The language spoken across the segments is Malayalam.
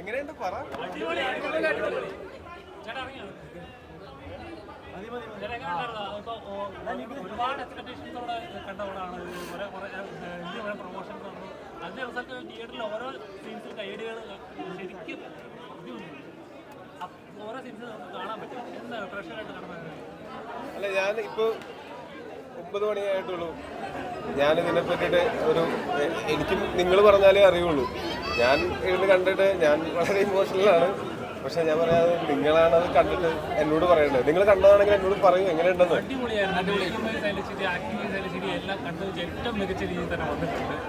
എങ്ങനെയുണ്ട് പറ. വന്നു? തിയേറ്ററിൽ ഓരോ സീൻസിൽ ശരിക്കും ഓരോ അല്ല ഞാൻ ഇപ്പോ ഒമ്പത് മണിയായിട്ടുള്ളൂ. ഞാൻ ഇതിനെ പറ്റിട്ട് ഒരു എനിക്കും നിങ്ങൾ പറഞ്ഞാലേ അറിയുള്ളൂ. ഞാൻ ഇരുന്ന് കണ്ടിട്ട് ഞാൻ വളരെ ഇമോഷണലാണ് പക്ഷെ ഞാൻ പറയാതെ നിങ്ങളാണ് അത് കണ്ടിട്ട് എന്നോട് പറയേണ്ടത് നിങ്ങൾ കണ്ടതാണെങ്കിൽ എന്നോട് പറയൂ എങ്ങനെയുണ്ടെന്ന്.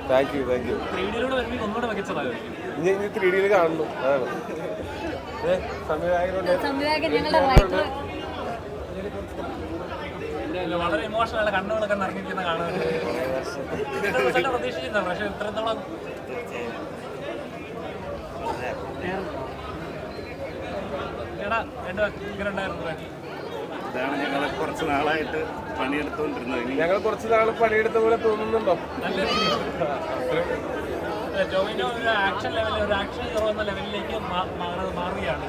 താങ്ക് യു താങ്ക് യു ഇനി ഇനി ത്രീ ഡിയിൽ കാണുന്നു അതാണ് റൈറ്റർ വളരെ ഇമോഷണൽ കണ്ണുകളൊക്കെ നിറഞ്ഞിരിക്കുന്ന കാണാൻ. ഇതിന്റെ റിസൾട്ട് പ്രതീക്ഷിച്ചിരുന്നു പക്ഷെ ഇത്രത്തോളം എടാ എന്റെ ഇങ്ങനെ ഉണ്ടായിരുന്നു ഇതാണ് ഞങ്ങൾ കുറച്ച് നാളായിട്ട് പണിയെടുത്തുകൊണ്ടിരുന്നത്. ഇനി ഞങ്ങൾ കുറച്ച് നാൾ പണിയെടുത്ത പോലെ തോന്നുന്നുണ്ടോ? ഒരു ആക്ഷൻ ലെവലിൽ ഒരു ആക്ഷൻ ഹീറോ എന്ന ലെവലിലേക്ക് മാറുകയാണ്.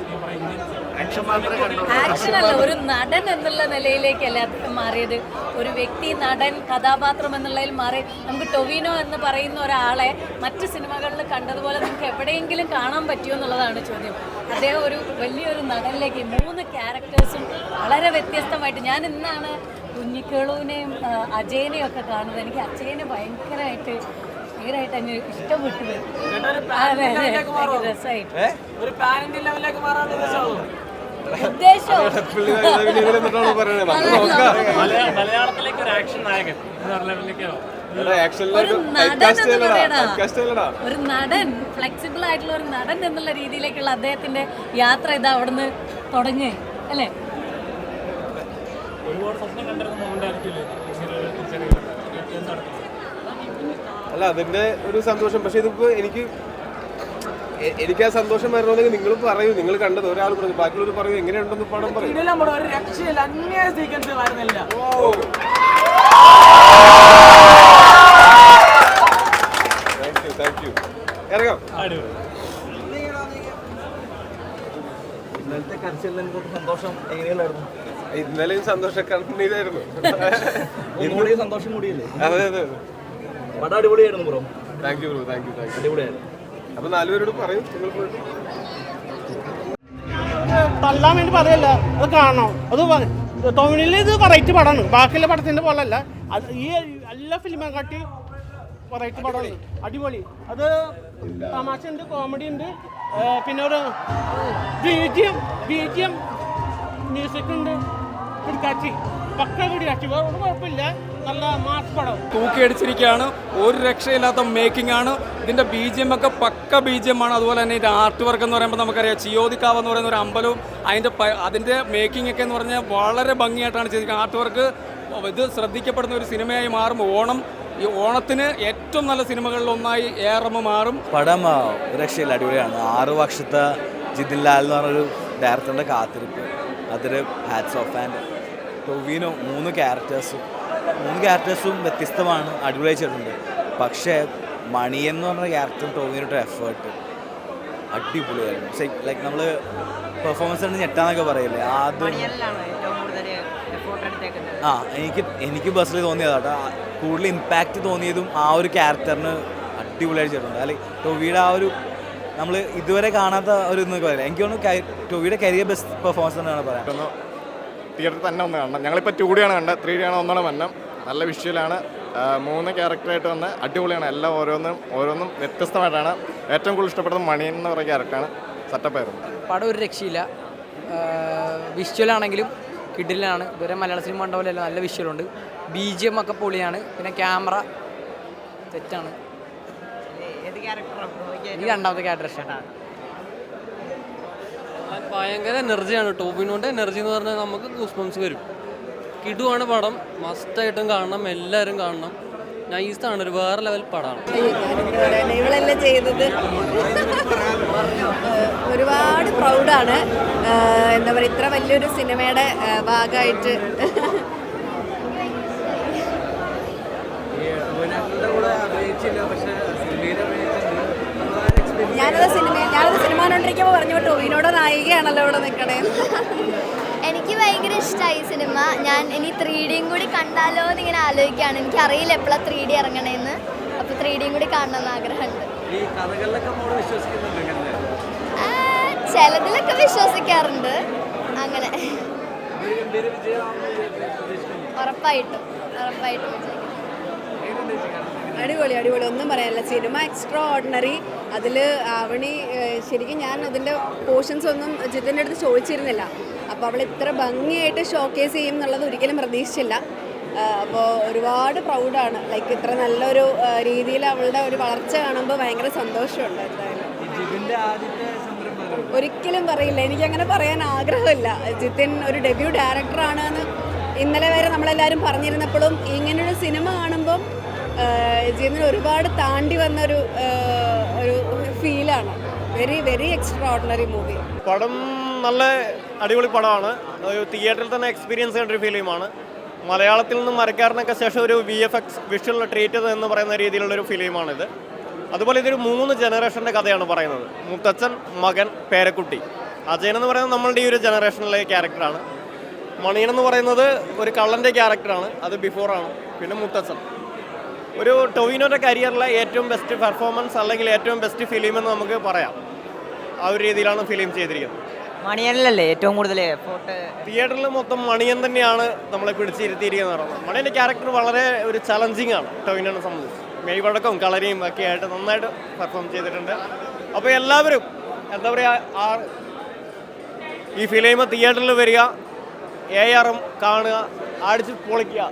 ആക്ഷൻ മാത്രമേ കണ്ടു ആക്ഷൻ അല്ല ഒരു നടൻ എന്നുള്ള നിലയിലേക്ക് അദ്ദേഹം മാറിയത്? ഒരു വ്യക്തി നടൻ കഥാപാത്രം എന്നുള്ളതിൽ മാറി. നമുക്ക് ടൊവിനോ എന്ന് പറയുന്ന ഒരാളെ മറ്റ് സിനിമകളിൽ കണ്ടതുപോലെ നമുക്ക് എവിടെയെങ്കിലും കാണാൻ പറ്റുമോ എന്നുള്ളതാണ് ചോദ്യം. അദ്ദേഹം ഒരു വലിയൊരു നടനിലേക്ക് മൂന്ന് ക്യാരക്ടേഴ്സും വളരെ വ്യത്യസ്തമായിട്ട് ഞാൻ ഇന്നാണ് കുഞ്ഞിക്കേളുവിനെയും അജയനെയും ഒക്കെ കാണുന്നത്. എനിക്ക് അജയനെ ഭയങ്കരമായിട്ട് ഭയങ്കരമായിട്ട് അങ്ങ് ഇഷ്ടപ്പെട്ടു പോയി. അതെ അതെ ഭയങ്കര രസമായിട്ട് ഒരു ഉദ്ദേശം പുള്ളി നമുക്ക് നോക്കാം മലയാളത്തിലേക്ക് ഒരു ആക്ഷൻ നായകൻ എന്ന ലെവലിലേക്കോ എടാ, ആക്ഷനിലേക്ക് ഒരു നടൻ typecast എന്ന് ചെയ്യലടാ, പറയടാ. typecast ചെയ്യലടാ. ഒരു നടൻ ഫ്ലെക്സിബിൾ ആയിട്ടുള്ള ഒരു നടൻ എന്നുള്ള രീതിയിലേക്കുള്ള അദ്ദേഹത്തിന്റെ യാത്ര ഇത് അവിടുന്ന് തുടങ്ങി അല്ലേ ഒരുപാട് സ്വപ്നം കണ്ടിരുന്ന മോണ്ടായിരിക്കില്ലേ ചെറിയ എന്താണ് അല്ല അതിന്റെ ഒരു സന്തോഷം. പക്ഷെ ഇതിപ്പോ എനിക്ക് എനിക്ക് ആ സന്തോഷം വരണമെങ്കിൽ നിങ്ങൾ പറയൂ. നിങ്ങൾ കണ്ടത് ഒരാൾ പറഞ്ഞു. ബാക്കിയുള്ളവർ പറയൂ എങ്ങനെയുണ്ടെന്ന് പടം പറയും. താങ്ക് യു താങ്ക് യു ഇറങ്ങാം. ഇന്നലത്തെ സന്തോഷം ഇന്നലെയും സന്തോഷം കണ്ണീരായിരുന്നു ഒന്നുകൂടി സന്തോഷം കൂടിയില്ലേ അതെ അതെ അതെ. പടം അടിപൊളിയായിരുന്നു bro. Thank you bro thank you thank you അടിപൊളിയായിരുന്നു. അപ്പൊ നാലുപേരോട് പറയും. നിങ്ങൾ തള്ളാൻ വേണ്ടി പറയല്ല. അത് കാണണം. അത് ടോമിനിൽ ഇത് വെറൈറ്റി പടമാണ്. ബാക്കിയുള്ള പടത്തിന്റെ പോലല്ല. അത് ഈ എല്ലാ ഫിലിമെ കാട്ടി വെറൈറ്റി പടമാണ്. അടിപൊളി. അത് തമാശ ഉണ്ട് കോമഡി ഉണ്ട്. പിന്നെ ഒരു ബീജിയം ബീജിയം മ്യൂസിക് ഉണ്ട്. കിടക്കാച്ചി പക്ക കിടക്കാച്ചി വേറെ കുഴപ്പമില്ല. നല്ല മാസ് പടം. തൂക്കിയടിച്ചിരിക്കുകയാണ്. ഒരു രക്ഷയില്ലാത്ത മേക്കിംഗ് ആണ്. ഇതിന്റെ ബി ജി എം ഒക്കെ പക്ക ബി ജി എം ആണ് അതുപോലെ തന്നെ ഇതിന്റെ ആർട്ട് വർക്ക് എന്ന് പറയുമ്പോൾ നമുക്കറിയാം. ചിയോദിക്കാവ് എന്ന് പറയുന്ന ഒരു അമ്പലവും അതിന്റെ അതിന്റെ മേക്കിംഗ് ഒക്കെ എന്ന് പറഞ്ഞാൽ വളരെ ഭംഗിയായിട്ടാണ് ചെയ്തിരിക്കുന്നത്. ആർട്ട് വർക്ക് ഇത് ശ്രദ്ധിക്കപ്പെടുന്ന ഒരു സിനിമയായി മാറും. ഓണം ഈ ഓണത്തിന് ഏറ്റവും നല്ല സിനിമകളിൽ ഒന്നായി ഏറമ്മ മാറും. പടം രക്ഷയിൽ രക്ഷയില്ല. അടിപൊളിയാണ്. ആറ് വർഷത്തെ ജിതിൻ ലാൽ എന്ന് പറഞ്ഞൊരു ഡയറക്ടറിന്റെ കാത്തിരിപ്പ്. അതൊരു ഹാറ്റ്സ് ഓഫ് ആൻഡ് ടൊവീനോ മൂന്ന് ക്യാരക്ടേഴ്സും മൂന്ന് ക്യാരക്ടേഴ്സും വ്യത്യസ്തമാണ്. അടിപൊളിയായി ചെയ്തിട്ടുണ്ട്. പക്ഷേ മണിയെന്ന് എന്ന് പറഞ്ഞ ക്യാരക്ടറും ടോമിനോട്ട് എഫേർട്ട് അടിപൊളിയായിരുന്നു. ലൈക്ക് നമ്മൾ പെർഫോമൻസ് ഉണ്ട് ഞെട്ടാന്നൊക്കെ പറയില്ലേ? ആദ്യം ആ എനിക്ക് എനിക്ക് ബസ്സിൽ തോന്നിയതാട്ടോ കൂടുതൽ ഇമ്പാക്റ്റ് തോന്നിയതും ആ ഒരു ക്യാരക്ടറിന് അടിപൊളിയായിട്ട് ചെയ്തിട്ടുണ്ട്. അല്ലെങ്കിൽ ടൊവിയുടെ ആ ഒരു നമ്മൾ ഇതുവരെ കാണാത്ത ഒരു ഇതൊക്കെ പറയില്ല? എനിക്ക് തോന്നുന്നു ടോവിയുടെ കരിയർ ബെസ്റ്റ് പെർഫോമൻസ് തന്നെയാണ് പറയാം തിയേറ്ററിൽ തന്നെ ഒന്ന് കാണണം. ഞങ്ങളിപ്പോൾ ടു ഡി ആണ് കണ്ടത്. ത്രീ ഡി ആണ് ഒന്നോളം വന്നം നല്ല വിഷ്വലാണ്. മൂന്ന് ക്യാരക്ടറായിട്ട് വന്ന് അടിപൊളിയാണ്. എല്ലാം ഓരോന്നും ഓരോന്നും വ്യത്യസ്തമായിട്ടാണ്. ഏറ്റവും കൂടുതൽ ഇഷ്ടപ്പെട്ടത് മണി എന്ന് പറയുന്ന ക്യാരക്ടറാണ് സെറ്റപ്പായിരുന്നു പടം ഒരു രക്ഷയില്ല. വിഷ്വലാണെങ്കിലും കിഡിലാണ് ഇതുവരെ മലയാള സിനിമ കണ്ട പോലെയല്ല നല്ല വിഷ്വലുണ്ട് ബി ജി എം ഒക്കെ പൊളിയാണ്. പിന്നെ ക്യാമറ തെറ്റാണ്. ഈ രണ്ടാമത്തെ ക്യാരക്ടർ ഇഷ്ടമാണ് ഭയങ്കര എനർജിയാണ്. ടോബിനോന്റെ എനർജി എന്ന് പറഞ്ഞാൽ നമുക്ക് ഗൂസ്പംസ് വരും. കിടുവാണ് പടം. മസ്റ്റായിട്ടും കാണണം. എല്ലാവരും കാണണം. നൈസാണ് ഒരു വേറെ ലെവൽ പടമാണ് ചെയ്തത്? ഒരുപാട് പ്രൗഡാണ് എന്താ പറയുക ഇത്ര വലിയൊരു സിനിമയുടെ ഭാഗമായിട്ട് ഞാനത് സിനിമ ഞാനത് സിനിമ കണ്ടിരിക്കുമ്പോൾ പറഞ്ഞു ടോവിനോട് നായികയാണല്ലോ ഇവിടെ നിൽക്കണേ എനിക്ക് ഭയങ്കര ഇഷ്ടമായി സിനിമ. ഞാൻ ഇനി ത്രീ ഡിയും കൂടി കണ്ടാലോ എന്ന് ഇങ്ങനെ ആലോചിക്കുകയാണ്. എനിക്കറിയില്ല എപ്പോഴാണ് ത്രീ ഡി ഇറങ്ങണേന്ന്. അപ്പോൾ ത്രീ ഡിയും കൂടി കാണണമെന്ന് ആഗ്രഹമുണ്ട്. ചിലതിലൊക്കെ വിശ്വസിക്കാറുണ്ട്. അങ്ങനെ. ഉറപ്പായിട്ടും. ഉറപ്പായിട്ടും വിജയിക്കും. അടിപൊളി അടിപൊളി. ഒന്നും പറയാനില്ല. സിനിമ എക്സ്ട്രാ ഓർഡിനറി അതിൽ ആവണി ശരിക്കും ഞാൻ അതിന്റെ പോർഷൻസ് ഒന്നും ജിത്തിന്റെ അടുത്ത് ചോദിച്ചിരുന്നില്ല. അപ്പോൾ അവൾ ഇത്ര ഭംഗിയായിട്ട് ഷോക്കേസ് ചെയ്യും എന്നുള്ളത് ഒരിക്കലും പ്രതീക്ഷിച്ചില്ല. അപ്പോൾ ഒരുപാട് പ്രൗഡാണ് ലൈക്ക് ഇത്ര നല്ലൊരു രീതിയിൽ അവളുടെ ഒരു വളർച്ച കാണുമ്പോൾ ഭയങ്കര സന്തോഷമുണ്ട് എന്തായാലും. ഒരിക്കലും പറയില്ല. എനിക്കങ്ങനെ പറയാൻ ആഗ്രഹമില്ല. ജിത്തിൻ ഒരു ഡെബ്യൂ ഡയറക്ടറാണ് എന്ന് ഇന്നലെ വരെ നമ്മളെല്ലാവരും പറഞ്ഞിരുന്നപ്പോഴും ഇങ്ങനൊരു സിനിമ കാണുമ്പം ജിതിന് ഒരുപാട് താണ്ടി വന്ന ഒരു ഒരു ഫീലാണ്. Very very extraordinary movie പടം നല്ല അടിപൊളി പടമാണ്. തിയേറ്ററിൽ തന്നെ എക്സ്പീരിയൻസ് ചെയ്യേണ്ട ഒരു ഫിലിമാണ്. മലയാളത്തിൽ നിന്നും മരക്കാരനൊക്കെ ശേഷം ഒരു V F X visual treat എന്ന് പറയുന്ന രീതിയിലുള്ള ഒരു ഫിലിമാണിത്. അതുപോലെ ഇതൊരു മൂന്ന് ജനറേഷന്റെ കഥയാണ് പറയുന്നത്. മുത്തച്ഛൻ മകൻ പേരക്കുട്ടി. അജയൻ എന്ന് പറയുന്നത് നമ്മളുടെ ഈ ഒരു ജനറേഷനിലെ ക്യാരക്ടറാണ് മണിയൻ എന്ന് പറയുന്നത് ഒരു കള്ളന്റെ ക്യാരക്ടറാണ് അത് ബിഫോറാണ് പിന്നെ മുത്തച്ഛൻ. ഒരു ടൊവിനോയുടെ കരിയറിലെ ഏറ്റവും ബെസ്റ്റ് പെർഫോമൻസ് അല്ലെങ്കിൽ ഏറ്റവും ബെസ്റ്റ് ഫിലിം എന്ന് നമുക്ക് പറയാം. ആ ഒരു രീതിയിലാണ് ഫിലിം ചെയ്തിരിക്കുന്നത്. മണിയനിലല്ലേ ഏറ്റവും കൂടുതൽ എഫോർട്ട് തിയേറ്ററിൽ മൊത്തം മണിയൻ തന്നെയാണ് നമ്മളെ പിടിച്ചിരുത്തിയിരിക്കുന്നത് മണിയന്റെ ക്യാരക്ടർ വളരെ ഒരു ചലഞ്ചിങ് ആണ് ടൊവിനോനെ സംബന്ധിച്ച്. മെയ് വഴക്കവും കളരിയും ഒക്കെ ആയിട്ട് നന്നായിട്ട് പെർഫോം ചെയ്തിട്ടുണ്ട്. അപ്പോൾ എല്ലാവരും എന്താ പറയുക ആ ഈ ഫിലിം തിയേറ്ററിൽ വരിക എ ആറും കാണുക അടിച്ച് പൊളിക്കുക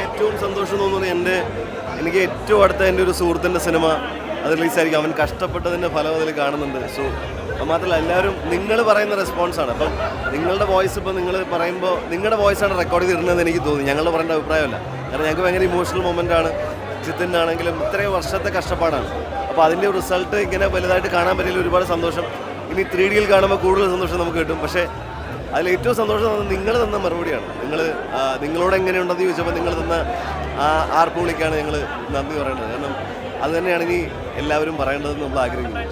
ഏറ്റവും സന്തോഷം തോന്നുന്നത് എന്റെ എനിക്ക് ഏറ്റവും അടുത്ത എന്റെ ഒരു സുഹൃത്തിന്റെ സിനിമ അത് റിലീസായിരിക്കും. അവൻ കഷ്ടപ്പെട്ടതിന്റെ ഫലം അതിൽ കാണുന്നുണ്ട്. സോ മാത്രമല്ല എല്ലാവരും നിങ്ങൾ പറയുന്ന റെസ്പോൺസാണ് അപ്പം നിങ്ങളുടെ വോയിസ് ഇപ്പോൾ നിങ്ങൾ പറയുമ്പോൾ നിങ്ങളുടെ വോയിസാണ് റെക്കോർഡ് ചെയ്തിരുന്നതെന്ന് എനിക്ക് തോന്നി. ഞങ്ങളുടെ പറയേണ്ട അഭിപ്രായമല്ല. കാരണം ഞങ്ങൾക്ക് ഭയങ്കര ഇമോഷണൽ മൊമെന്റ് ആണ്. ജിത്തിന്റെ ആണെങ്കിലും ഇത്രയും വർഷത്തെ കഷ്ടപ്പാടാണ്. അപ്പോൾ അതിന്റെ റിസൾട്ട് ഇങ്ങനെ വലുതായിട്ട് കാണാൻ പറ്റില്ല ഒരുപാട് സന്തോഷം. ഇനി ത്രീ ഡിയിൽ കാണുമ്പോൾ കൂടുതൽ സന്തോഷം നമുക്ക് കിട്ടും. പക്ഷേ അതിൽ ഏറ്റവും സന്തോഷം തന്നത് നിങ്ങൾ തന്ന മറുപടിയാണ്. നിങ്ങൾ നിങ്ങളോട് എങ്ങനെയുണ്ടെന്ന് ചോദിച്ചപ്പോൾ നിങ്ങൾ തന്ന ആ ആർപ്പുവിളിക്കാണ് ഞങ്ങൾ നന്ദി പറയേണ്ടത്. കാരണം അത് തന്നെയാണ് ഇനി എല്ലാവരും പറയേണ്ടതെന്ന് നമ്മൾ ആഗ്രഹിക്കുന്നത്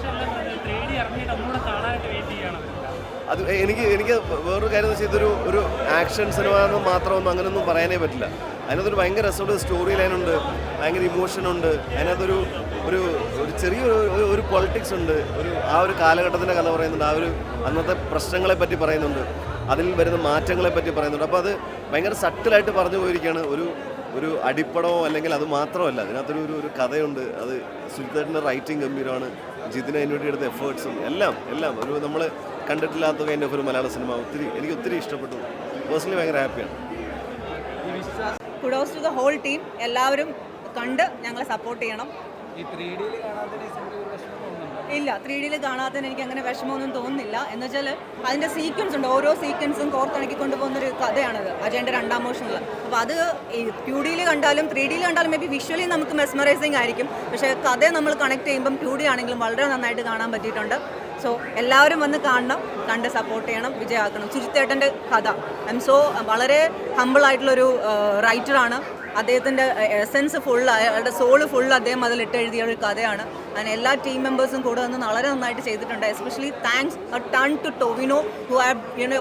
അത് എനിക്ക് എനിക്ക് വേറൊരു കാര്യം എന്ന് വെച്ചാൽ ഇതൊരു ഒരു ആക്ഷൻ സിനിമ എന്ന് മാത്രമൊന്നും അങ്ങനെയൊന്നും പറയാനേ പറ്റില്ല. അതിനകത്തൊരു ഭയങ്കര രസമുള്ള സ്റ്റോറി ലൈനുണ്ട് ഭയങ്കര ഇമോഷനുണ്ട് അതിനകത്തൊരു ഒരു ഒരു ചെറിയൊരു ഒരു പൊളിറ്റിക്സ് ഉണ്ട്. ഒരു ആ ഒരു കാലഘട്ടത്തിന്റെ കഥ പറയുന്നുണ്ട് ആ ഒരു അന്നത്തെ പ്രശ്നങ്ങളെ പറ്റി പറയുന്നുണ്ട്. അതിൽ വരുന്ന മാറ്റങ്ങളെ പറ്റി പറയുന്നുണ്ട്. അപ്പോൾ അത് ഭയങ്കര സട്ടിലായിട്ട് പറഞ്ഞു പോയിരിക്കുകയാണ്. ഒരു ഒരു അടിപ്പടമോ അല്ലെങ്കിൽ അത് മാത്രമല്ല അതിനകത്തൊരു ഒരു ഒരു കഥയുണ്ട്. അത് സുജിത്തേട്ടന്റെ റൈറ്റിംഗ് ഗംഭീരമാണ്. ജിതിന് അതിന് വേണ്ടി എടുത്ത എഫേർട്സും എല്ലാം എല്ലാം. ഒരു നമ്മൾ കണ്ടിട്ടില്ലാത്ത എന്റെ ഒരു മലയാള സിനിമ ഒത്തിരി എനിക്ക് ഒത്തിരി ഇഷ്ടപ്പെട്ടു. പേഴ്സണലി ഭയങ്കര ഹാപ്പിയാണ് kudos to the whole team എല്ലാവരും കണ്ട് ഞങ്ങളെ സപ്പോർട്ട് ചെയ്യണം. ഈ ത്രീ ഡിയിൽ കാണാത്തതിന് ഈ സിനിമ ഒരു വിഷമം തോന്നുന്നുണ്ടോ ഇല്ല ത്രീ ഡിയിൽ കാണാത്തതിന് എനിക്ക് അങ്ങനെ വിഷമമൊന്നും തോന്നുന്നില്ല. എന്ന് വെച്ചാൽ അതിന്റെ സീക്വൻസ് ഉണ്ട്. ഓരോ സീക്വൻസും കോർത്തിണക്കി കൊണ്ടുപോകുന്നൊരു കഥയാണത്. അജയന്റെ രണ്ടാം മോഷനിൽ അപ്പോൾ അത് ടു ഡിയിൽ കണ്ടാലും ത്രീ ഡിയിൽ കണ്ടാലും മേ ബി വിഷ്വലി നമുക്ക് മെസ്മറൈസിങ് ആയിരിക്കും. പക്ഷേ കഥയെ നമ്മൾ കണക്ട് ചെയ്യുമ്പം ടു ഡി ആണെങ്കിലും വളരെ നന്നായിട്ട് കാണാൻ പറ്റിയിട്ടുണ്ട്. സോ എല്ലാവരും വന്ന് കാണണം. കണ്ട് സപ്പോർട്ട് ചെയ്യണം. വിജയമാക്കണം. സുജിത്തേട്ടന്റെ കഥ. ഐ എം സോ വളരെ ഹമ്പിൾ ആയിട്ടുള്ളൊരു റൈറ്ററാണ് അദ്ദേഹത്തിന്റെ എസെൻസ് ഫുൾ അയാളുടെ സോൾ ഫുൾ അദ്ദേഹം അതിൽ ഇട്ടെഴുതിയ ഒരു കഥയാണ്. അതിന് എല്ലാ ടീം മെമ്പേഴ്സും കൂടെ നിന്ന് വളരെ നന്നായിട്ട് ചെയ്തിട്ടുണ്ട്. Especially thanks a ton to Tovino who have you know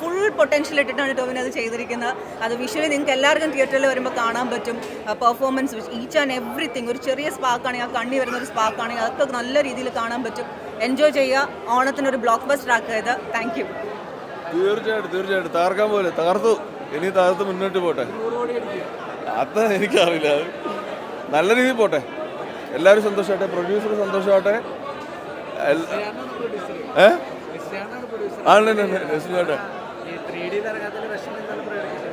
full potential ഇട്ടിട്ടാണ് ടൊവിനോ അത് ചെയ്തിരിക്കുന്നത്. അത് വിഷ്വലി നിങ്ങൾക്ക് എല്ലാവർക്കും തിയേറ്ററിൽ വരുമ്പോൾ കാണാൻ പറ്റും. പെർഫോമൻസ് ഈച്ച് ആൻഡ് എവറിത്തിങ് ഒരു ചെറിയ സ്പാർക്കാണെങ്കിൽ ആ കണ്ണി വരുന്ന ഒരു സ്പാർക്കാണെങ്കിൽ അതൊക്കെ നല്ല രീതിയിൽ കാണാൻ പറ്റും. എൻജോയ് ചെയ്യുക. ഓണത്തിന് ഒരു ബ്ലോക്ക് ബസ്റ്റർ ആക്കിയത്. താങ്ക് യു തീർച്ചയായിട്ടും തീർച്ചയായിട്ടും. തകർക്കാൻ പോലെ തകർത്തു. ഇനി തകർത്ത് മുന്നോട്ട് പോട്ടെ. അത് എനിക്കറിയില്ല. നല്ല രീതിയിൽ പോട്ടെ. എല്ലാവരും സന്തോഷമാട്ടെ പ്രൊഡ്യൂസർ സന്തോഷമാട്ടെ ഏ?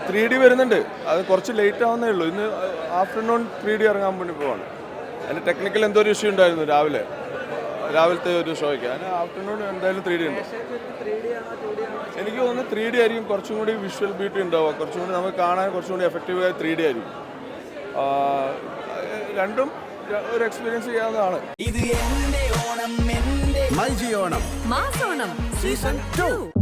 ത്രീ ഡി വരുന്നുണ്ട്. അത് കുറച്ച് ലേറ്റ് ആവുന്നേ ഉള്ളൂ. ഇന്ന് ആഫ്റ്റർനൂൺ ത്രീ ഡി ഇറങ്ങാൻ വേണ്ടി പോവാണ്. അതിന്റെ ടെക്നിക്കൽ എന്തോ ഒരു ഇഷ്യൂ ഉണ്ടായിരുന്നു രാവിലെ. രാവിലത്തെ ഒരു ഷോയ്ക്ക്. അതിന് ആഫ്റ്റർനൂൺ എന്തായാലും ത്രീ ഡി ഉണ്ട്. ആണോ ടു ആണോ എനിക്ക് തോന്നുന്നു ത്രീ ഡി ആയിരിക്കും. കുറച്ചും കൂടി വിഷ്വൽ ബ്യൂട്ടി ഉണ്ടാവുക. കുറച്ചും കൂടി നമുക്ക് കാണാൻ കുറച്ചും കൂടി എഫക്റ്റീവായ ത്രീ ഡി ആയിരിക്കും. ആ, രണ്ടും ഒരു എക്സ്പീരിയൻസ് ചെയ്യാവുന്നതാണ്. MyG Onam season two